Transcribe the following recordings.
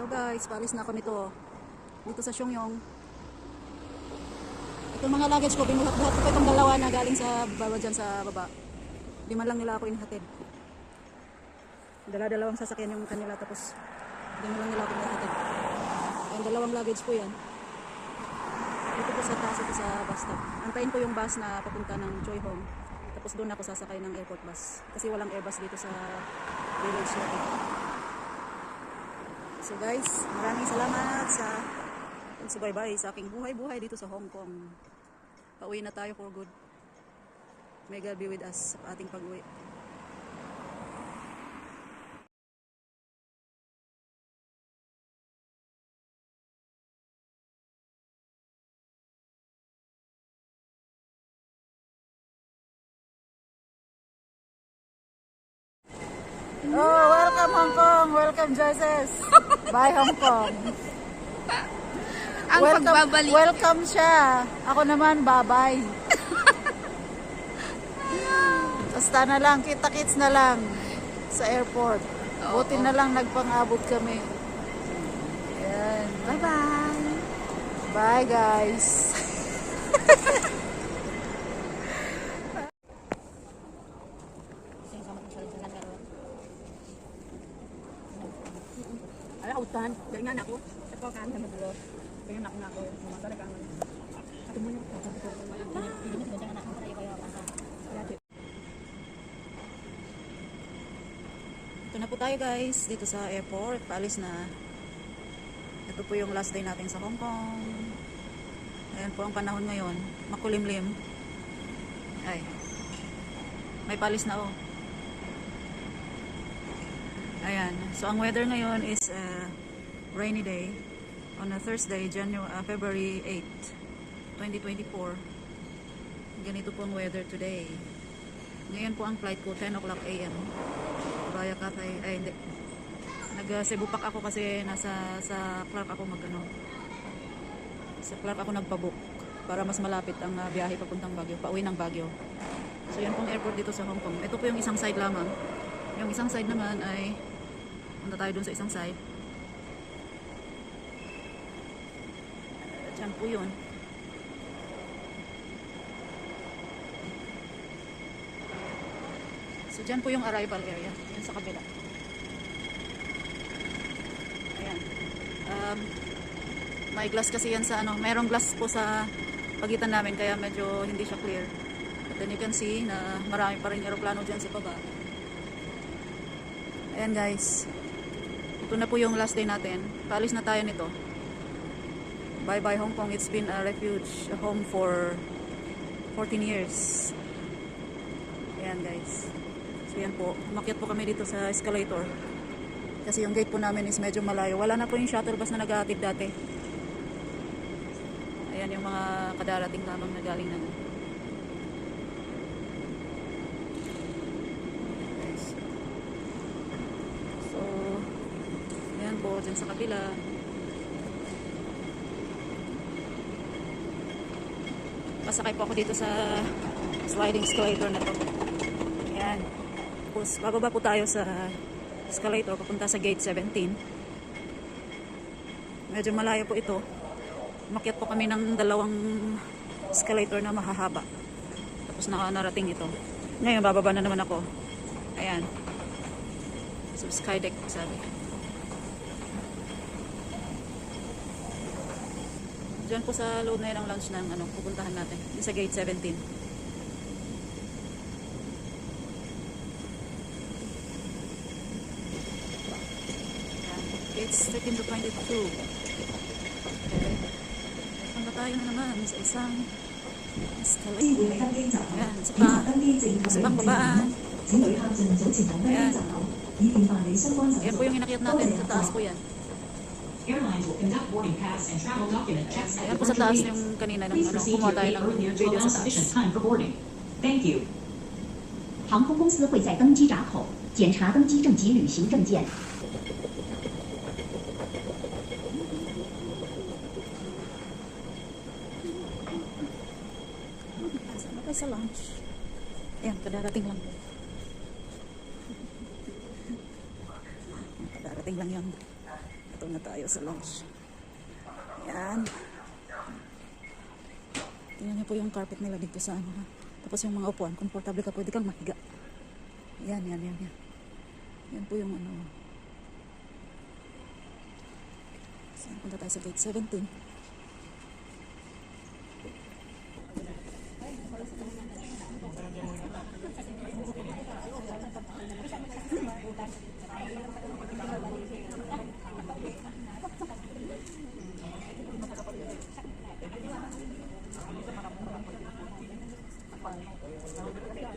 Hello guys, paalis na ako nito. Dito sa Syongyong. Itong mga luggage ko, binuhat-buhat ko pa itong dalawa na galing sa baba dyan sa baba. Di lang nila ako inihatid. Dala-dalawang sasakyan yung kanila tapos di lang nila ako inihatid. Ang dalawang luggage po yan. Dito po sa taas, ito sa bus stop. Antayin ko yung bus na papunta ng Choi Home. Tapos doon ako sasakay ng airport bus. Kasi walang airbus dito sa village natin. So guys, maraming salamat sa pagsubaybay sa aking buhay-buhay dito sa Hong Kong. Pauwi na tayo for good. May God be with us sa ating pag-uwi. Oh, welcome Hong Kong! Welcome Joyces! Bye Hong Kong! Ang welcome, pagbabalik. welcome siya. Ako naman, bye-bye. Basta na lang, kita-kits na lang sa airport. Buti na lang nagpang-abot kami. Ayan. Bye-bye. Bye guys. Dari nga ako. Sa ko kan sa madulo. Nak na ako, sumatala ka man. Ato mo yung Ito na po tayo guys, dito sa airport. Paalis na. Ito po yung last day natin sa Hong Kong. Ayan po ang panahon ngayon. Makulimlim. Ay. May palis na oh. Ayan. So ang weather ngayon is uh, rainy day on a Thursday, January, uh, February 8, 2024. Ganito po ang weather today. Ngayon po ang flight ko 10 o'clock AM. Via Cathay, ay hindi. Nag uh, Cebu Pack ako kasi nasa sa Clark ako magano. Sa Clark ako nagpabook para mas malapit ang uh, biyahe papuntang Baguio, pauwi ng Baguio. So yan pong airport dito sa Hong Kong. Ito po yung isang side lamang. Yung isang side naman ay punta tayo dun sa isang side. Diyan po yun. So dyan po yung arrival area. Yan sa kabila. Ayan. Um, may glass kasi yan sa ano. Merong glass po sa pagitan namin kaya medyo hindi siya clear. But then you can see na marami pa rin aeroplano dyan sa baba. Ayan guys. Ito na po yung last day natin. Paalis na tayo nito. Bye bye Hong Kong. It's been a refuge, a home for 14 years. Ayan guys. So yan po, umakyat po kami dito sa escalator. Kasi yung gate po namin is medyo malayo. Wala na po yung shuttle bus na nag-aatid dati. Ayan yung mga kadarating lamang na galing na. Guys. So, ayan po, dyan sa kabila. Pasakay po ako dito sa sliding escalator na to. Ayan. Tapos, bababa po tayo sa escalator papunta sa gate 17. Medyo malayo po ito. Umakyat po kami ng dalawang escalator na mahahaba. Tapos nakanarating ito. Ngayon, bababa na naman ako. Ayan. So, skydeck sabi. Diyan po sa load na yun ang launch ng ano, pupuntahan natin. Yung sa gate 17. Ayan. Gates 13 to 22. Okay. Punta tayo na naman sa isang escalator. Ayan, sa pa. Sa pangbabaan. Ayan. Ayan po yung inakyat natin. Sa taas po yan. Airlines will conduct boarding pass and travel document checks at Ayan the po sa taas departure yung gate. kanina ng Please ano, proceed to kumuha your tayo gate ng earlier to video allow sa sufficient taas. time for boarding. Thank you. 航空公司会在登机闸口检查登机证及旅行证件。 Saan na tayo sa lunch? Ayan, kadarating lang. Kadarating lang yun. Ito na tayo sa lunch. Yan. Tingnan niyo po yung carpet nila dito sa ano. Tapos yung mga upuan, komportable ka, pwede kang mahiga. Yan, yan, yan, yan. Yan po yung ano. So, punta tayo sa gate 17.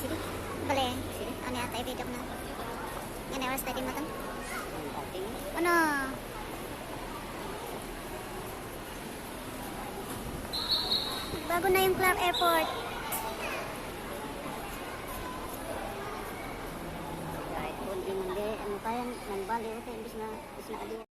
sini. Boleh. Ano yata i-video ko na. Yan ay oras tayo matang. Ano? Bago na yung Clark Airport. Kahit hindi hindi, ano kaya, nang bali, ito, imbis na, imbis na